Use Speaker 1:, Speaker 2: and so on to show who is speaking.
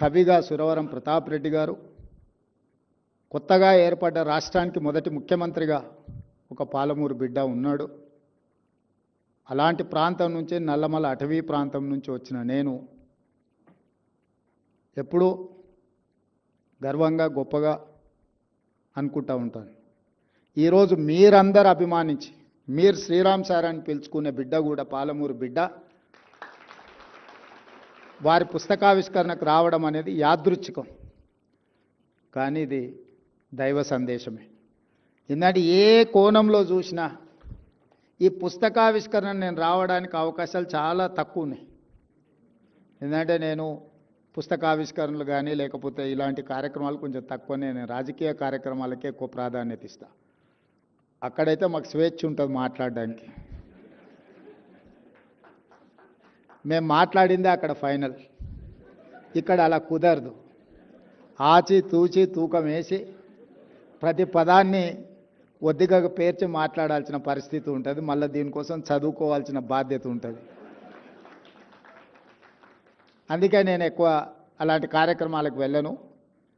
Speaker 1: కవిగా సురవరం ప్రతాప్ రెడ్డి గారు కొత్తగా ఏర్పడ్డ రాష్ట్రానికి మొదటి ముఖ్యమంత్రిగా ఒక పాలమూరు బిడ్డ ఉన్నాడు. అలాంటి ప్రాంతం నుంచి నల్లమల అటవీ ప్రాంతం నుంచి వచ్చిన నేను ఎప్పుడూ గర్వంగా గొప్పగా అనుకుంటా ఉంటాను. ఈరోజు మీరందరూ అభిమానించి మీరు శ్రీరామ్ సార్ అని పిలుచుకునే బిడ్డ కూడా పాలమూరు బిడ్డ. వారి పుస్తకావిష్కరణకు రావడం అనేది యాదృచ్ఛికం. కానీ ఇది దైవ సందేశమే. ఎందుకంటే ఏ కోణంలో చూసినా ఈ పుస్తకావిష్కరణ నేను రావడానికి అవకాశాలు చాలా తక్కువ ఉన్నాయి. ఎందుకంటే నేను పుస్తకావిష్కరణలు కానీ లేకపోతే ఇలాంటి కార్యక్రమాలు కొంచెం తక్కువనే నేను రాజకీయ కార్యక్రమాలకే ఎక్కువ ప్రాధాన్యత ఇస్తాను అక్కడైతే మాకు స్వేచ్ఛ ఉంటుంది మాట్లాడడానికి. మేము మాట్లాడిందే అక్కడ ఫైనల్. ఇక్కడ అలా కుదరదు. ఆచి తూచి తూకం వేసి ప్రతి పదాన్ని ఒద్దిగా పేర్చి మాట్లాడాల్సిన పరిస్థితి ఉంటుంది. మళ్ళీ దీనికోసం చదువుకోవాల్సిన బాధ్యత ఉంటుంది. అందుకే నేను ఎక్కువ అలాంటి కార్యక్రమాలకు వెళ్ళను.